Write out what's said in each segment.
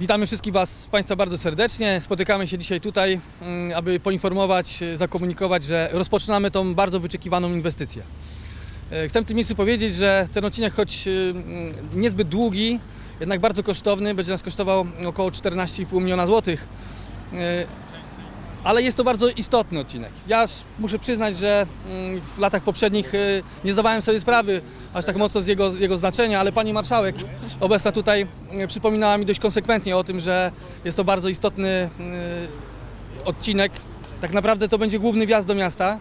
Witamy wszystkich Was, Państwa bardzo serdecznie. Spotykamy się dzisiaj tutaj, mm, aby poinformować, e, zakomunikować, że rozpoczynamy tą bardzo wyczekiwaną inwestycję. E, Chcę w tym miejscu powiedzieć, że ten odcinek, choć e, mm, niezbyt długi, jednak bardzo kosztowny, będzie nas kosztował około 14,5 miliona złotych. Ale jest to bardzo istotny odcinek. Ja sz- muszę przyznać, że mm, w latach poprzednich e, nie zdawałem sobie sprawy aż tak mocno z jego, jego znaczenia, ale pani marszałek obecna tutaj e, przypominała mi dość konsekwentnie o tym, że jest to bardzo istotny e, odcinek. Tak naprawdę to będzie główny wjazd do miasta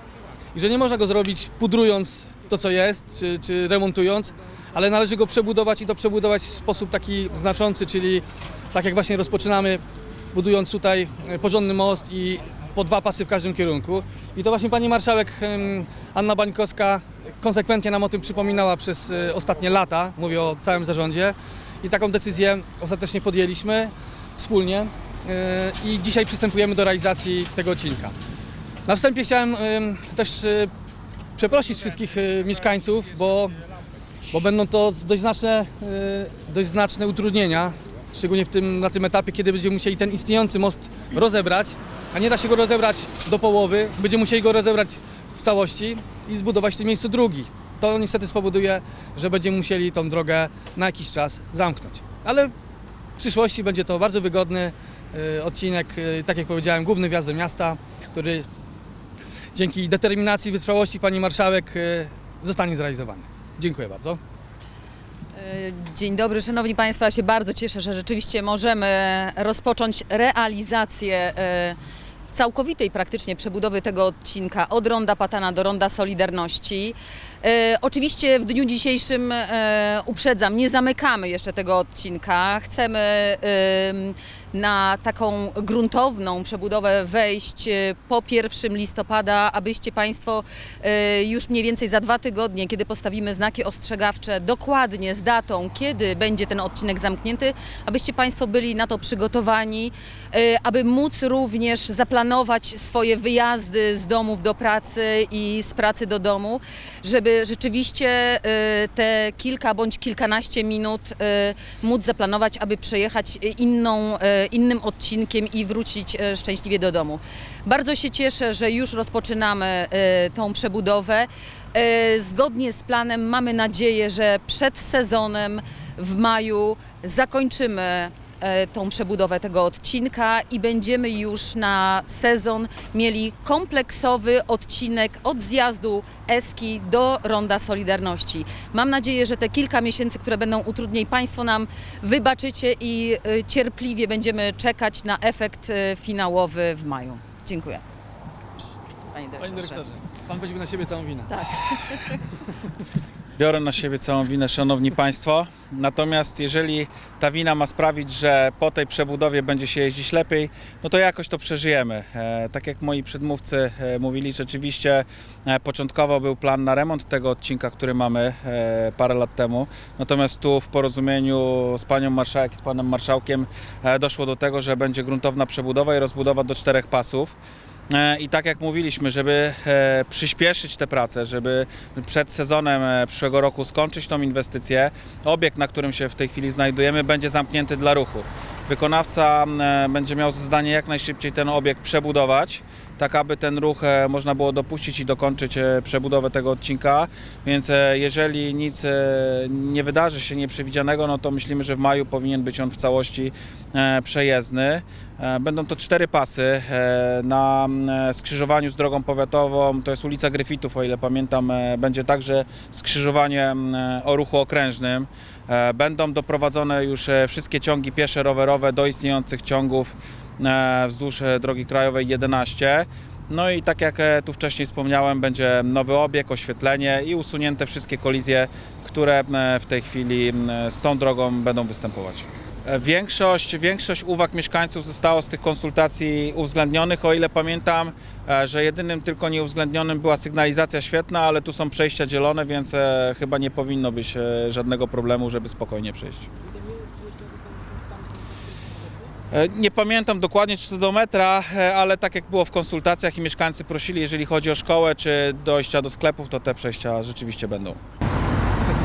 i że nie można go zrobić pudrując to, co jest, czy, czy remontując, ale należy go przebudować i to przebudować w sposób taki znaczący, czyli tak jak właśnie rozpoczynamy, budując tutaj porządny most i po dwa pasy w każdym kierunku. I to właśnie pani marszałek Anna Bańkowska konsekwentnie nam o tym przypominała przez e, ostatnie lata, mówię o całym zarządzie. I taką decyzję ostatecznie podjęliśmy wspólnie e, i dzisiaj przystępujemy do realizacji tego odcinka. Na wstępie chciałem em, też e, przeprosić wszystkich mieszkańców, bo, bo będą to dość znaczne, dość znaczne utrudnienia, szczególnie w tym, na tym etapie, kiedy będziemy musieli ten istniejący most rozebrać, a nie da się go rozebrać do połowy, będziemy musieli go rozebrać w całości i zbudować w tym miejscu drugi. To niestety spowoduje, że będziemy musieli tą drogę na jakiś czas zamknąć. Ale w przyszłości będzie to bardzo wygodny e, odcinek, e, tak jak powiedziałem, główny wjazd do miasta, który dzięki determinacji, wytrwałości pani marszałek e, zostanie zrealizowany. Dziękuję bardzo. Dzień dobry, szanowni państwo. Ja się bardzo cieszę, że rzeczywiście możemy rozpocząć realizację e, całkowitej praktycznie przebudowy tego odcinka od Ronda Patana do Ronda Solidarności. E, Oczywiście w dniu dzisiejszym e, uprzedzam, nie zamykamy jeszcze tego odcinka. Chcemy em, na taką gruntowną przebudowę wejść e, po 1 listopada, abyście Państwo e, już mniej więcej za dwa tygodnie, kiedy postawimy znaki ostrzegawcze dokładnie z datą, kiedy będzie ten odcinek zamknięty, abyście Państwo byli na to przygotowani, e, aby móc również zaplanować swoje wyjazdy z domów do pracy i z pracy do domu, żeby rzeczywiście te kilka bądź kilkanaście minut móc zaplanować, aby przejechać inną, innym odcinkiem i wrócić e, szczęśliwie do domu. Bardzo się cieszę, że już rozpoczynamy e, tą przebudowę. E, Zgodnie z planem mamy nadzieję, że przed sezonem w maju zakończymy tą przebudowę tego odcinka i będziemy już na sezon mieli kompleksowy odcinek od zjazdu Eski do Ronda Solidarności. Mam nadzieję, że te kilka miesięcy, które będą utrudnień, Państwo nam wybaczycie i e, cierpliwie będziemy czekać na efekt e, finałowy w maju. Dziękuję. Panie dyrektorze. Panie dyrektorze, pan weźmie na siebie całą winę. Biorę na siebie całą winę, szanowni państwo. Natomiast jeżeli ta wina ma sprawić, że po tej przebudowie będzie się jeździć lepiej, no to jakoś to przeżyjemy. E, tak jak moi przedmówcy e, mówili, rzeczywiście e, początkowo był plan na remont tego odcinka, który mamy parę lat temu. Natomiast tu w porozumieniu z panią marszałek i z panem marszałkiem doszło do tego, że będzie gruntowna przebudowa i rozbudowa do czterech pasów. E, I tak jak mówiliśmy, żeby e, przyspieszyć te prace, żeby przed sezonem e, przyszłego roku skończyć tą inwestycję, obiekt, na którym się w tej chwili znajdujemy, będzie zamknięty dla ruchu. Wykonawca będzie miał za zadanie jak najszybciej ten obiekt przebudować, tak aby ten ruch można było dopuścić i dokończyć przebudowę tego odcinka. Więc jeżeli nic nie wydarzy się nieprzewidzianego, no to myślimy, że w maju powinien być on w całości przejezdny. E, Będą to cztery pasy e, na e, skrzyżowaniu z drogą powiatową. To jest ulica Gryfitów, o ile pamiętam. Będzie także skrzyżowanie o ruchu okrężnym. Będą doprowadzone już wszystkie ciągi piesze, rowerowe do istniejących ciągów wzdłuż drogi krajowej 11. No i tak jak tu wcześniej wspomniałem, będzie nowy obieg, oświetlenie i usunięte wszystkie kolizje, które w tej chwili z tą drogą będą występować. E, Większość, większość uwag mieszkańców zostało z tych konsultacji uwzględnionych. O ile pamiętam, e, że jedynym tylko nieuwzględnionym była sygnalizacja świetna, ale tu są przejścia dzielone, więc e, chyba nie powinno być żadnego problemu, żeby spokojnie przejść. Nie pamiętam dokładnie czy co do metra, ale tak jak było w konsultacjach i mieszkańcy prosili, jeżeli chodzi o szkołę czy dojścia do sklepów, to te przejścia rzeczywiście będą.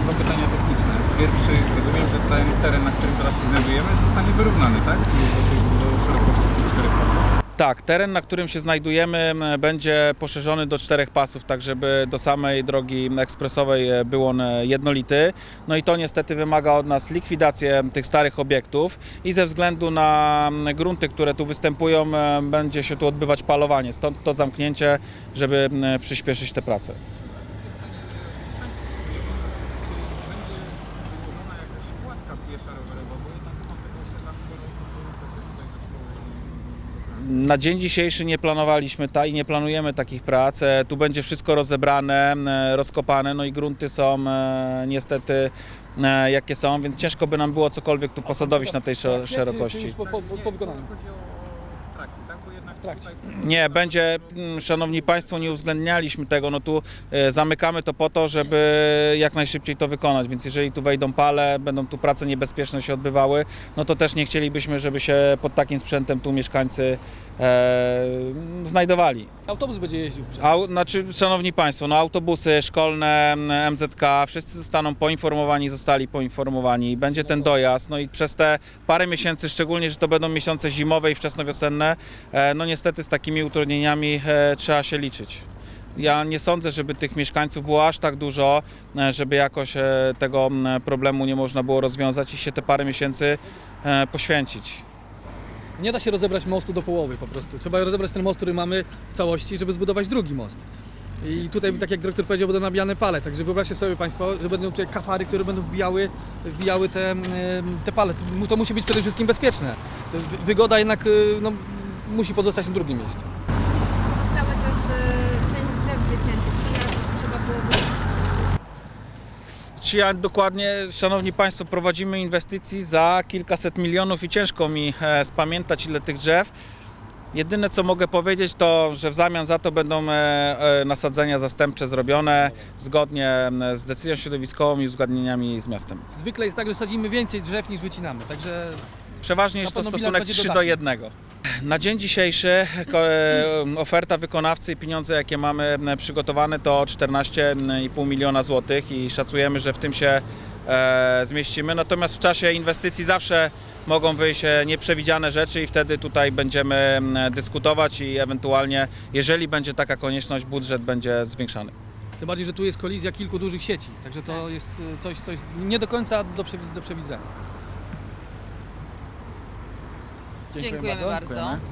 Dwa pytania techniczne. Pierwszy, rozumiem, że ten teren, na którym teraz się znajdujemy, zostanie wyrównany, tak? Do, szerokości czterech pasów. Tak, teren, na którym się znajdujemy, będzie poszerzony do czterech pasów, tak żeby do samej drogi ekspresowej e, był on e, jednolity. No i to niestety wymaga od nas likwidacji tych starych obiektów i ze względu na grunty, które tu występują, e, będzie się tu odbywać palowanie. Stąd to zamknięcie, żeby przyspieszyć te prace. Na dzień dzisiejszy nie planowaliśmy ta i nie planujemy takich prac. E, Tu będzie wszystko rozebrane, rozkopane, no i grunty są e, niestety e, jakie są, więc ciężko by nam było cokolwiek tu posadowić na tej szerokości wykonaniu? Chodzi o w trakcie, tak? Bo jednak trakcie. Nie, będzie, mm, szanowni państwo, nie uwzględnialiśmy tego, no tu e, zamykamy to po to, żeby jak najszybciej to wykonać, więc jeżeli tu wejdą pale, będą tu prace niebezpieczne się odbywały, no to też nie chcielibyśmy, żeby się pod takim sprzętem tu mieszkańcy e, znajdowali. Autobus będzie jeździł. Au, znaczy, szanowni Państwo, no autobusy szkolne, MZK, wszyscy zostaną poinformowani, zostali poinformowani, będzie ten dojazd, no i przez te parę miesięcy, szczególnie, że to będą miesiące zimowe i wczesnowiosenne, e, no niestety z takimi utrudnieniami e, trzeba się liczyć. Ja nie sądzę, żeby tych mieszkańców było aż tak dużo, e, żeby jakoś tego m, problemu nie można było rozwiązać i się te parę miesięcy poświęcić. Nie da się rozebrać mostu do połowy po prostu. Trzeba rozebrać ten most, który mamy w całości, żeby zbudować drugi most. I tutaj, tak jak dyrektor powiedział, będą nabijane pale. Także wyobraźcie sobie Państwo, że będą tutaj kafary, które będą wbijały, wbijały te, te pale. To- musi być przede wszystkim bezpieczne. Wygoda jednak y, no, musi pozostać na drugim miejscu. Zostały też y, część drzew wyciętych i jak trzeba było wrócić. Czy ja dokładnie, szanowni państwo, prowadzimy inwestycji za kilkaset milionów i ciężko mi e, spamiętać ile tych drzew. Jedyne co mogę powiedzieć to, że w zamian za to będą e, e, nasadzenia zastępcze zrobione zgodnie z decyzją środowiskową i uzgodnieniami z miastem. Zwykle jest tak, że sadzimy więcej drzew niż wycinamy. Także Przeważnie jest to stosunek będzie 3 do dodatni. 1. Na dzień dzisiejszy e, oferta wykonawcy i pieniądze, jakie mamy przygotowane, to 14,5 miliona złotych i szacujemy, że w tym się e, zmieścimy. Natomiast w czasie inwestycji zawsze mogą wyjść e, nieprzewidziane rzeczy i wtedy tutaj będziemy dyskutować i ewentualnie, jeżeli będzie taka konieczność, budżet będzie zwiększany. tym bardziej, że tu jest kolizja kilku dużych sieci. Także to jest y, coś, coś nie do końca do przewidzenia. Dziękujemy bardzo. Dziękujemy.